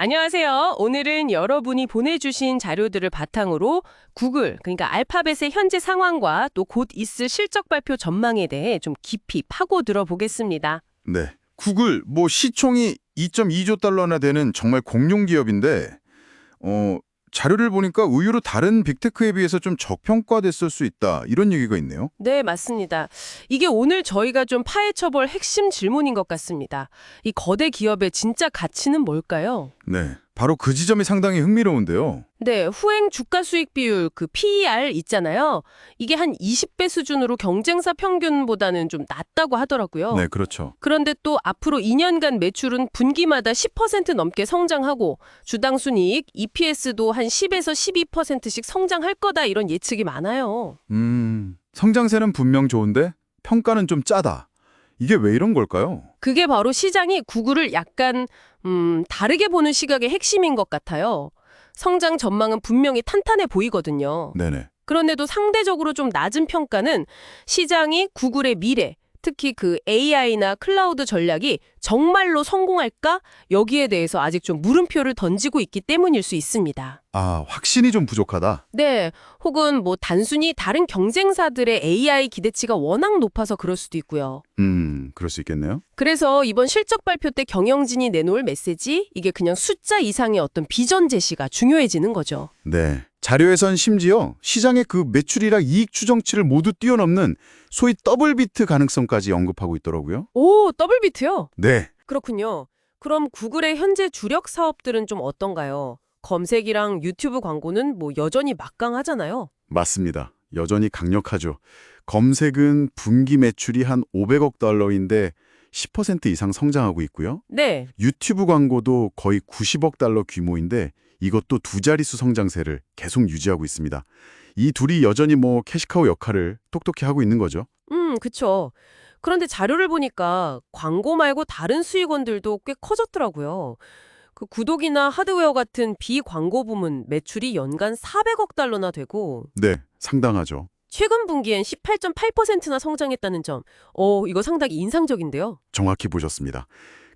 안녕하세요. 오늘은 여러분이 보내주신 자료들을 바탕으로 구글, 그러니까 알파벳의 현재 상황과 또 곧 있을 실적 발표 전망에 대해 좀 깊이 파고 들어보겠습니다. 네. 구글 뭐 시총이 2.2조 달러나 되는 정말 공룡 기업인데 어 자료를 보니까 의외로 다른 빅테크에 비해서 좀 저평가됐을 수 있다. 이런 얘기가 있네요. 네, 맞습니다. 이게 오늘 저희가 좀 파헤쳐볼 핵심 질문인 것 같습니다. 이 거대 기업의 진짜 가치는 뭘까요? 네. 바로 그 지점이 상당히 흥미로운데요. 네, 후행 주가 수익 비율 그 PER 있잖아요. 이게 한 20배 수준으로 경쟁사 평균보다는 좀 낮다고 하더라고요. 네, 그렇죠. 그런데 또 앞으로 2년간 매출은 분기마다 10% 넘게 성장하고 주당 순이익, EPS도 한 10에서 12%씩 성장할 거다 이런 예측이 많아요. 음. 성장세는 분명 좋은데 평가는 좀 짜다. 이게 왜 이런 걸까요? 그게 바로 시장이 구글을 약간 음, 다르게 보는 시각의 핵심인 것 같아요. 성장 전망은 분명히 탄탄해 보이거든요. 네네. 그런데도 상대적으로 좀 낮은 평가는 시장이 구글의 미래, 특히 그 AI나 클라우드 전략이 정말로 성공할까? 여기에 대해서 아직 좀 물음표를 던지고 있기 때문일 수 있습니다. 아, 확신이 좀 부족하다. 네, 혹은 뭐 단순히 다른 경쟁사들의 AI 기대치가 워낙 높아서 그럴 수도 있고요. 음, 그럴 수 있겠네요. 그래서 이번 실적 발표 때 경영진이 내놓을 메시지, 이게 그냥 숫자 이상의 어떤 비전 제시가 중요해지는 거죠. 네. 자료에선 심지어 시장의 그 매출이랑 이익 추정치를 모두 뛰어넘는 소위 더블 비트 가능성까지 언급하고 있더라고요. 오, 더블 비트요? 네. 그렇군요. 그럼 구글의 현재 주력 사업들은 좀 어떤가요? 검색이랑 유튜브 광고는 뭐 여전히 막강하잖아요. 맞습니다. 여전히 강력하죠. 검색은 분기 매출이 한 500억 달러인데 10% 이상 성장하고 있고요. 네, 유튜브 광고도 거의 90억 달러 규모인데 이것도 두 자릿수 성장세를 계속 유지하고 있습니다. 이 둘이 여전히 뭐 캐시카우 역할을 똑똑히 하고 있는 거죠. 음, 그쵸. 그런데 자료를 보니까 광고 말고 다른 수익원들도 꽤 커졌더라고요. 그 구독이나 하드웨어 같은 비광고 부문 매출이 연간 400억 달러나 되고 네, 상당하죠. 최근 분기엔 18.8%나 성장했다는 점. 어, 이거 상당히 인상적인데요. 정확히 보셨습니다.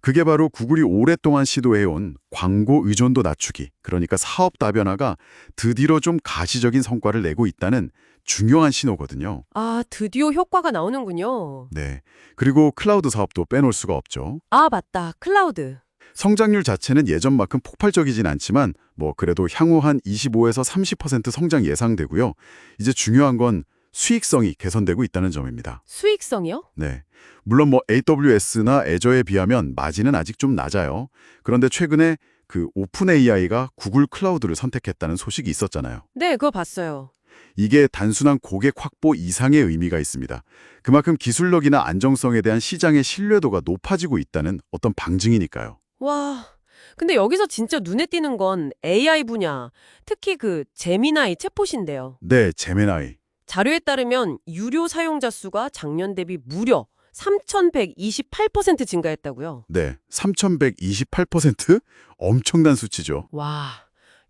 그게 바로 구글이 오랫동안 시도해온 광고 의존도 낮추기, 그러니까 사업 다변화가 드디어 좀 가시적인 성과를 내고 있다는 중요한 신호거든요. 아, 드디어 효과가 나오는군요. 네. 그리고 클라우드 사업도 빼놓을 수가 없죠. 아, 맞다. 클라우드. 성장률 자체는 예전만큼 폭발적이진 않지만 뭐 그래도 향후 한 25에서 30% 성장 예상되고요. 이제 중요한 건 수익성이 개선되고 있다는 점입니다. 수익성이요? 네. 물론 뭐 AWS나 애저에 비하면 마진은 아직 좀 낮아요. 그런데 최근에 그 오픈 AI가 구글 클라우드를 선택했다는 소식이 있었잖아요. 네, 그거 봤어요. 이게 단순한 고객 확보 이상의 의미가 있습니다. 그만큼 기술력이나 안정성에 대한 시장의 신뢰도가 높아지고 있다는 어떤 방증이니까요. 와. 근데 여기서 진짜 눈에 띄는 건 AI 분야, 특히 그 제미나이 챗봇인데요. 네, 제메나이. 자료에 따르면 유료 사용자 수가 작년 대비 무려 3,128% 증가했다고요. 네, 3,128%? 엄청난 수치죠. 와.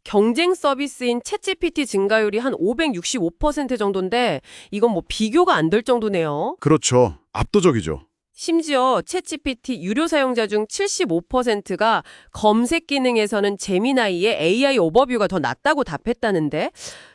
경쟁 서비스인 챗GPT 증가율이 한 565% 정도인데 이건 뭐 비교가 안 될 정도네요. 그렇죠. 압도적이죠. 심지어 챗GPT 유료 사용자 중 75%가 검색 기능에서는 제미나이의 AI 오버뷰가 더 낫다고 답했다는데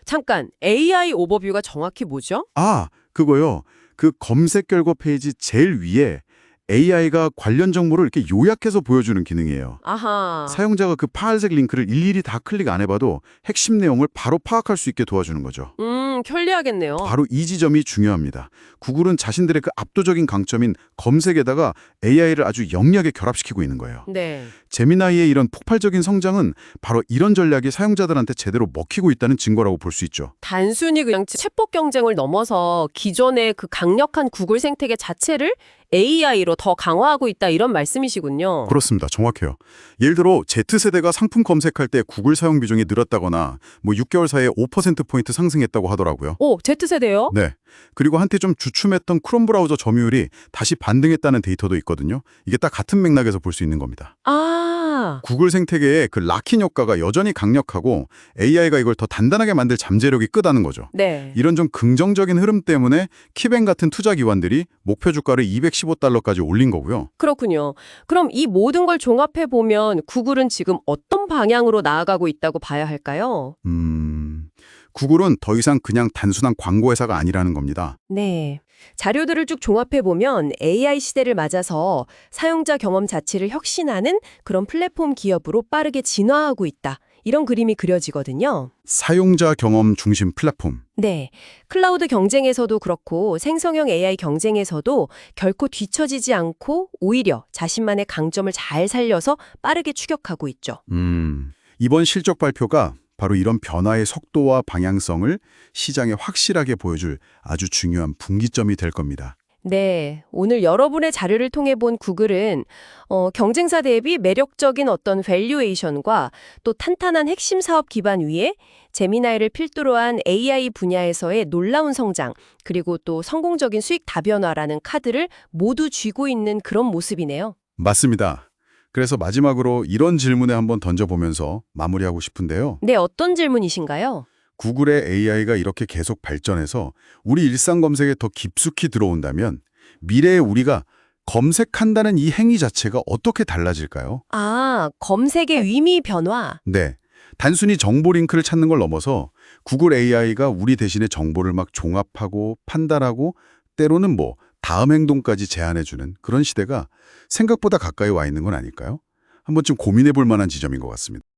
잠깐 AI 오버뷰가 정확히 뭐죠? 아, 그거요. 그 검색 결과 페이지 제일 위에 AI가 관련 정보를 이렇게 요약해서 보여주는 기능이에요. 아하. 사용자가 그 파란색 링크를 일일이 다 클릭 안 해봐도 핵심 내용을 바로 파악할 수 있게 도와주는 거죠. 음, 편리하겠네요. 바로 이 지점이 중요합니다. 구글은 자신들의 그 압도적인 강점인 검색에다가 AI를 아주 영리하게 결합시키고 있는 거예요. 네. 제미나이의 이런 폭발적인 성장은 바로 이런 전략이 사용자들한테 제대로 먹히고 있다는 증거라고 볼 수 있죠. 단순히 그냥 챗봇 경쟁을 넘어서 기존의 그 강력한 구글 생태계 자체를 AI로 더 강화하고 있다 이런 말씀이시군요. 그렇습니다. 정확해요. 예를 들어 Z세대가 상품 검색할 때 구글 사용 비중이 늘었다거나 뭐 6개월 사이에 5%포인트 상승했다고 하더라고요. 오, Z세대요? 네. 그리고 한때 좀 주춤했던 크롬 브라우저 점유율이 다시 반등했다는 데이터도 있거든요. 이게 딱 같은 맥락에서 볼 수 있는 겁니다. 아, 구글 생태계에 그 락힌 효과가 여전히 강력하고 AI가 이걸 더 단단하게 만들 잠재력이 끄다는 거죠. 네. 이런 좀 긍정적인 흐름 때문에 키뱅 같은 투자 기관들이 목표 주가를 215달러까지 올린 거고요. 그렇군요. 그럼 이 모든 걸 종합해 보면 구글은 지금 어떤 방향으로 나아가고 있다고 봐야 할까요? 음, 구글은 더 이상 그냥 단순한 광고 회사가 아니라는 겁니다. 네. 자료들을 쭉 종합해 보면 AI 시대를 맞아서 사용자 경험 자체를 혁신하는 그런 플랫폼 기업으로 빠르게 진화하고 있다. 이런 그림이 그려지거든요. 사용자 경험 중심 플랫폼. 네. 클라우드 경쟁에서도 그렇고 생성형 AI 경쟁에서도 결코 뒤처지지 않고 오히려 자신만의 강점을 잘 살려서 빠르게 추격하고 있죠. 음, 이번 실적 발표가 바로 이런 변화의 속도와 방향성을 시장에 확실하게 보여줄 아주 중요한 분기점이 될 겁니다. 네, 오늘 여러분의 자료를 통해 본 구글은 어, 경쟁사 대비 매력적인 어떤 밸류에이션과 또 탄탄한 핵심 사업 기반 위에 제미나이를 필두로 한 AI 분야에서의 놀라운 성장, 그리고 또 성공적인 수익 다변화라는 카드를 모두 쥐고 있는 그런 모습이네요. 맞습니다. 그래서 마지막으로 이런 질문에 한번 던져보면서 마무리하고 싶은데요. 네, 어떤 질문이신가요? 구글의 AI가 이렇게 계속 발전해서 우리 일상 검색에 더 깊숙이 들어온다면 미래에 우리가 검색한다는 이 행위 자체가 어떻게 달라질까요? 아, 검색의 의미 변화. 네. 단순히 정보 링크를 찾는 걸 넘어서 구글 AI가 우리 대신에 정보를 막 종합하고 판단하고 때로는 뭐 다음 행동까지 제안해주는 그런 시대가 생각보다 가까이 와 있는 건 아닐까요? 한 번쯤 고민해 볼 만한 지점인 것 같습니다.